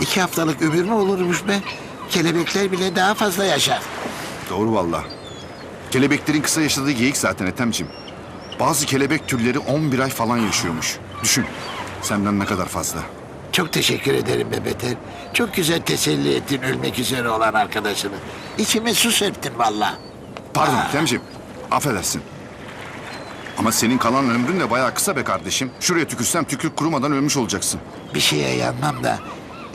İki haftalık ömür mü olurmuş be? Kelebekler bile daha fazla yaşar. Doğru valla. Kelebeklerin kısa yaşadığı geyik zaten Ethemciğim. Bazı kelebek türleri 11 ay falan yaşıyormuş. Düşün. Senden ne kadar fazla. Çok teşekkür ederim be Beter. Çok güzel teselli ettin ölmek üzere olan arkadaşını. İçime su serptin valla. Pardon Aa. Ethemciğim. Affedersin. Ama senin kalan ömrün de bayağı kısa be kardeşim. Şuraya tükürsen tükür kurumadan ölmüş olacaksın. Bir şeye yanmam da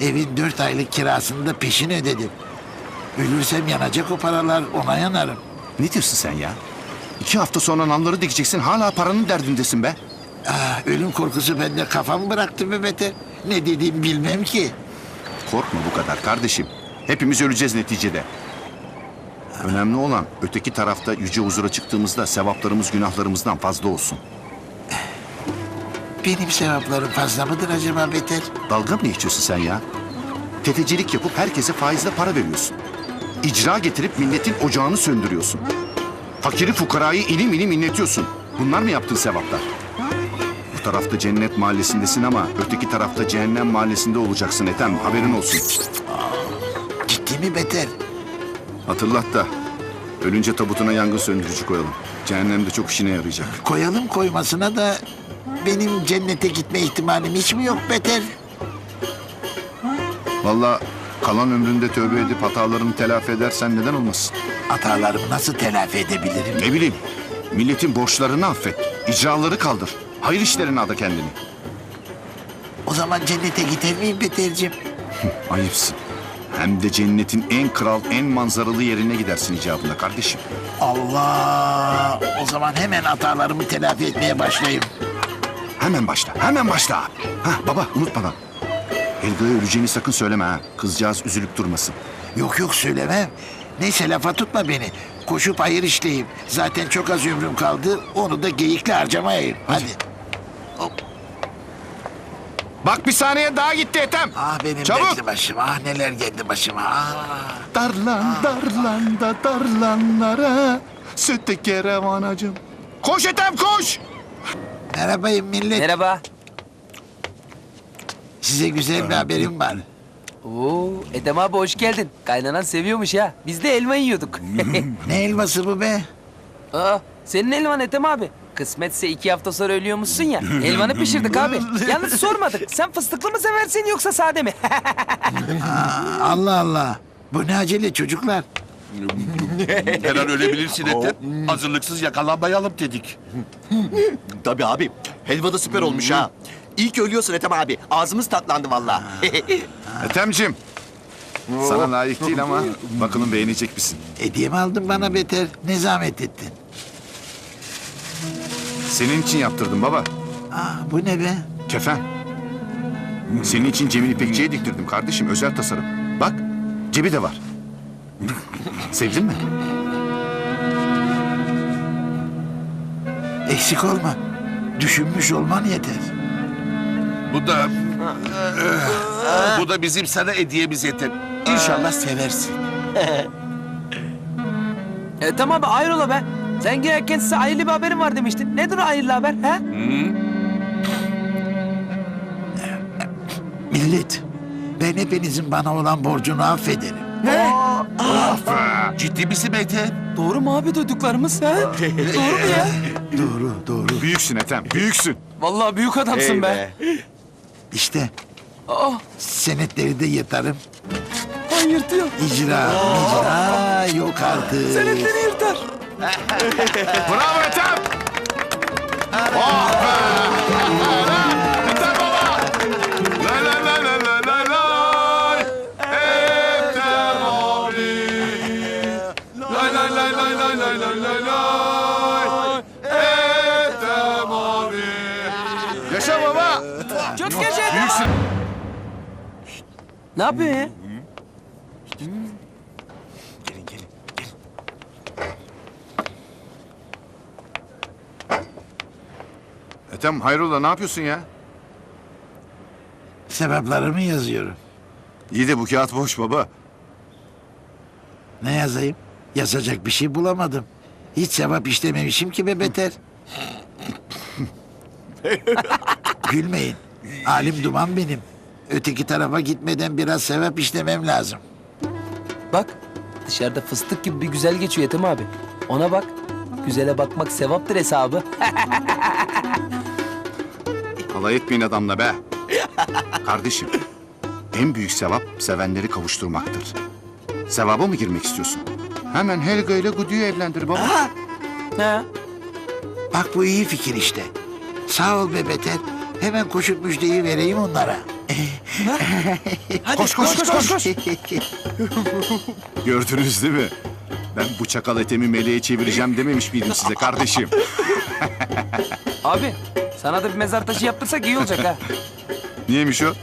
evin dört aylık kirasını da peşin ödedim. Ölürsem yanacak o paralar ona yanarım. Ne diyorsun sen ya? İki hafta sonra nalları dikeceksin hala paranın derdindesin be. Ah, ölüm korkusu bende kafamı bıraktı be Beter. Ne dediğimi bilmem ki. Korkma bu kadar kardeşim. Hepimiz öleceğiz neticede. Önemli olan öteki tarafta yüce huzura çıktığımızda sevaplarımız günahlarımızdan fazla olsun. Benim sevaplarım fazla mıdır acaba Beter? Dalga mı geçiyorsun sen ya? Tefecilik yapıp herkese faizle para veriyorsun. İcra getirip milletin ocağını söndürüyorsun. Fakiri fukarayı ilim ilim inletiyorsun. Bunlar mı yaptığın sevaplar? Bu tarafta cennet mahallesindesin ama öteki tarafta cehennem mahallesinde olacaksın Ethem. Haberin olsun. Ciddi mi Beter? Hatırlat da ölünce tabutuna yangın söndürücü koyalım. Cehennemde çok işine yarayacak. Koyalım koymasına da benim cennete gitme ihtimalim hiç mi yok Beter? Vallahi kalan ömründe tövbe edip hatalarını telafi edersen neden olmasın? Hatalarımı nasıl telafi edebilirim? Ne bileyim, milletin borçlarını affet, icraları kaldır. Hayır işlerine ada kendini. O zaman cennete gider miyim Beter'cim? Ayıpsın. Hem de cennetin en kral, en manzaralı yerine gidersin icabında kardeşim. Allah! O zaman hemen hatalarımı telafi etmeye başlayayım. Hemen başla, hemen başla. Ha baba unutmadan. Helga'ya öleceğini sakın söyleme ha. Kızcağız üzülüp durmasın. Yok yok söylemem. Neyse lafa tutma beni. Koşup hayır işleyeyim. Zaten çok az ömrüm kaldı. Onu da geyikle harcamayayım. Hadi. Bak bir saniye daha gitti Ethem. Ah benim Çabuk. dertli başım. Ah neler geldi başıma. Ah. Darlan darlan da darlanlara sütte kerevan acım. Koş Ethem koş. Merhabayım millet. Merhaba. Size güzel bir haberim var. Oo, Edem abi hoş geldin. Kaynanan seviyormuş ya. Biz de elma yiyorduk. Ne elması bu be? Aa, senin elvan Edem abi. Kısmetse iki hafta sonra ölüyormuşsun ya. Elvanı pişirdik abi. Yalnız sormadık. Sen fıstıklı mı seversin yoksa sade mi? Allah Allah. Bu ne acele çocuklar. Her an ölebilirsin Ethem. Hazırlıksız yakalanmayalım dedik. Tabii abi. Helva da süper olmuş ha. İyi ki ölüyorsun Ethem abi. Ağzımız tatlandı valla. Ethem'cim. Sana layık değil ama bakalım beğenecek misin? Hediye mi aldın bana beter? Ne zahmet ettin? Senin için yaptırdım baba. Ah bu ne be? Kefen. Senin için Cemil İpekçi'ye diktirdim kardeşim. Özel tasarım. Bak cebi de var. Sevdin mi? Eksik olma. Düşünmüş olman yeter. Bu da... bu da bizim sana hediyemiz Ethem. İnşallah seversin. Edem abi hayrola be. Sen girerken size hayırlı bir haberim var demiştin. Nedir o hayırlı haber? He? Millet, ben hepinizin bana olan borcunu affederim. Ciddi misin Ethem? Doğru mu abi duyduklarımız? He? Doğru mu ya? Doğru, doğru. Büyüksün Ethem. Büyüksün. Vallahi büyük adamsın be. İşte Aa, senetleri de yırtarım. hayır diyor. İcra, icra yok artık. Senetleri yırtar. Bravo Ethem. Oh be. Ne yapıyor ya? Ethem hayrola ne yapıyorsun ya? Sebeplerimi yazıyorum. İyi de bu kağıt boş baba. Ne yazayım? Yazacak bir şey bulamadım. Hiç sevap işlememişim ki be beter. Gülmeyin. Alim duman benim. Öteki tarafa gitmeden biraz sevap işlemem lazım. Bak dışarıda fıstık gibi bir güzel geçiyor Ethem abi. Ona bak. Güzele bakmak sevaptır hesabı. Alay etmeyin adamla be. Kardeşim, en büyük sevap sevenleri kavuşturmaktır. Sevaba mı girmek istiyorsun? Hemen Helga ile Gudu'yu evlendir baba. ha? Bak bu iyi fikir işte. Sağ ol be Beter. Hemen koşup müjdeyi vereyim onlara. Koş, koş, koş, koş, koş. Gördünüz değil mi? Ben bu çakal etemi meleğe çevireceğim dememiş miydim size kardeşim? Abi sana da bir mezar taşı yaptırsak iyi olacak ha. Niyeymiş o?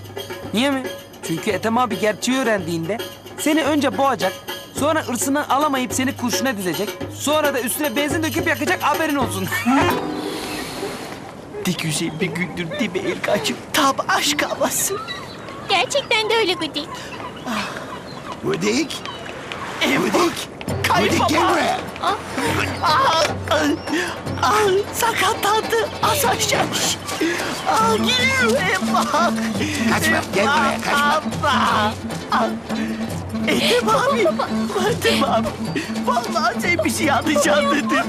Niye mi? Çünkü Ethem abi gerçeği öğrendiğinde seni önce boğacak, sonra ırsını alamayıp seni kurşuna dizecek, sonra da üstüne benzin döküp yakacak haberin olsun. Ne güzel bir gündür değil mi Erkaç'ım? Tam aşk havası. Gerçekten de öyle Gudik. Gudik. Eyvah. Gudik. Gudik gel Kayınbaba. buraya. Ah, ah, sakatlandı. Az aşağı. Ah, geliyor Eyvah. Kaçma, gel buraya, kaçma. Eyvah. Ah. Ethem abi. Ethem abi. Vallahi sen bizi yanlış anladın.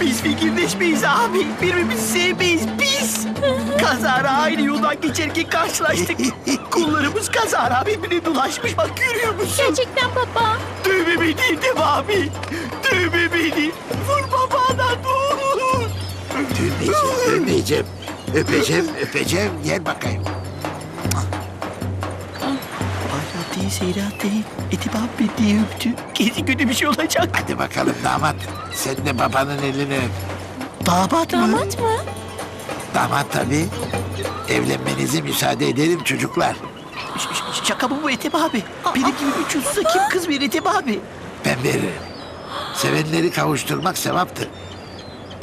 Biz fikirleşmeyiz abi. Birbirimizi sevmeyiz biz. Kazara aynı yoldan geçerken karşılaştık. Kullarımız kazara birbirine dolaşmış. Bak görüyor musun? Gerçekten baba. Dövme beni Ethem abi. Dövme beni. Vurma bana dur. Dönmeyeceğim, dönmeyeceğim. Öpeceğim, öpeceğim. Gel bakayım. Seyran değil. Ethem abi diye öptü. Gezi günü bir şey olacak. Hadi bakalım damat. Sen de babanın elini öp. Damat mı? Damat mı? Damat tabii. Evlenmenize müsaade ederim çocuklar. Ş- ş- Şaka mı bu Ethem abi? Benim gibi bir çocuğa kim kız verir Ethem abi? Ben veririm. Sevenleri kavuşturmak sevaptır.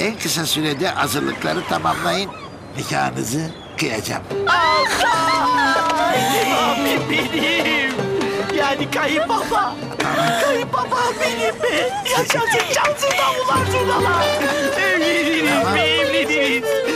En kısa sürede hazırlıkları tamamlayın. Nikahınızı kıyacağım. Ethem abi benim. Yani kayınbaba. Kayınbaba benim be. Yaşasın cansız davullar zurnalar. Evleniriz be evleniriz.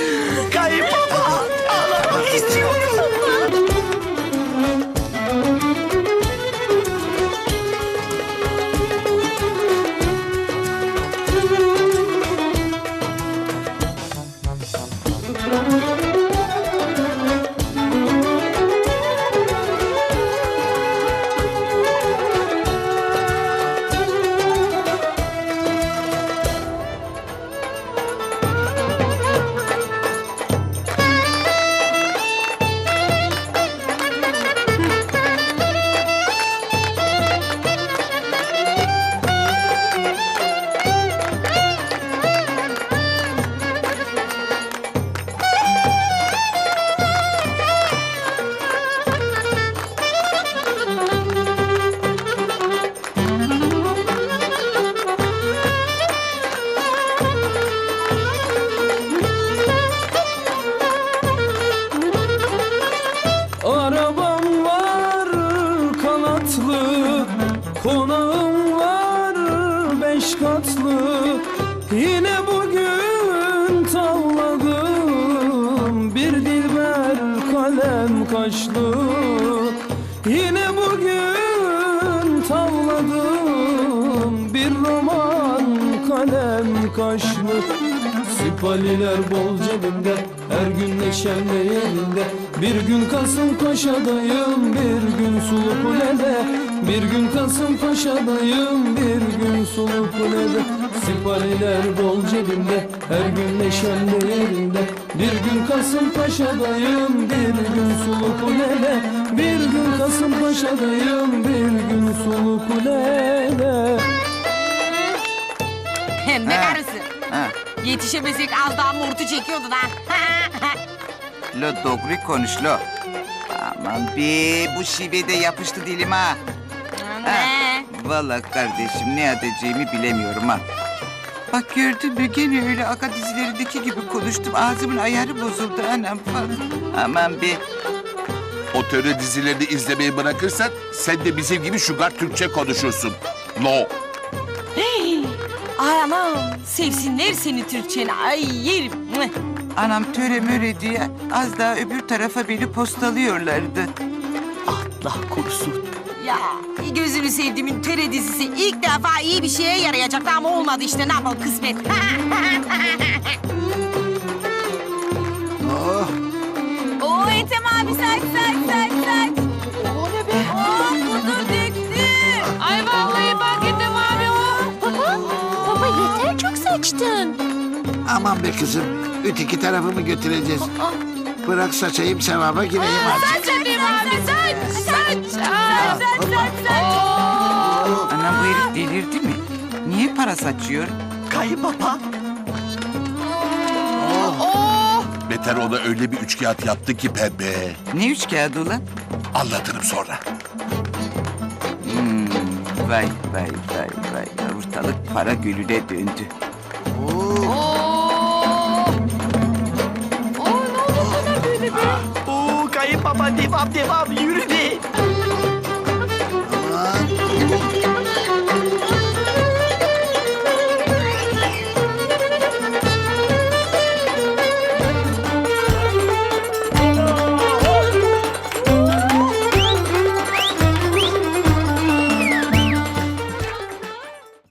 Konağım var beş katlı. Yine bugün tavladım bir dilber kalem kaşlı. Yine bugün tavladım bir roman kalem kaşlı. Sipaliler bol cebimde Her gün neşemle yerinde. Bir gün Kasımpaşa'dayım Bir gün Sulu Kule'de Bir gün Kasımpaşa'dayım Bir gün Sulu Kule'de Sipariler bol cebimde Her gün neşemle yerinde. Bir gün Kasımpaşa'dayım Bir gün Sulu Kule'de Bir gün Kasımpaşa'dayım Bir gün Sulu Kule'de ne karısı? Yetişemesek az daha murtu çekiyordun ha. Lo doğru konuş lo. Aman be bu şive de yapıştı dilim ha. ne? Vallahi kardeşim ne edeceğimi bilemiyorum ha. Bak gördün mü gene öyle aka dizilerindeki gibi konuştum. Ağzımın ayarı bozuldu anam falan. Aman be. O töre dizilerini izlemeyi bırakırsan sen de bizim gibi şugar Türkçe konuşursun. No. Ay anam sevsinler seni Türkçeni. Ay yerim. Anam töre möre diye az daha öbür tarafa beni postalıyorlardı. Allah korusun. Ya gözünü sevdiğimin töre dizisi ilk defa iyi bir şeye yarayacaktı ama olmadı işte ne yapalım kısmet. Oh, Oo Ethem abi saç aman be kızım. Öteki tarafımı götüreceğiz. Bırak saçayım sevaba gireyim artık. Saç Ethem abi saç saç. Saç saç saç saç. Anam bu herif delirdi mi? Niye para saçıyor? Kayınbaba. Beter ona öyle bir üçkağıt yaptı ki pembe. Ne üç kağıdı ulan? Anlatırım sonra. Vay vay vay vay. Ortalık para gölüne döndü. Oo kayınbaba devam devam yürü be.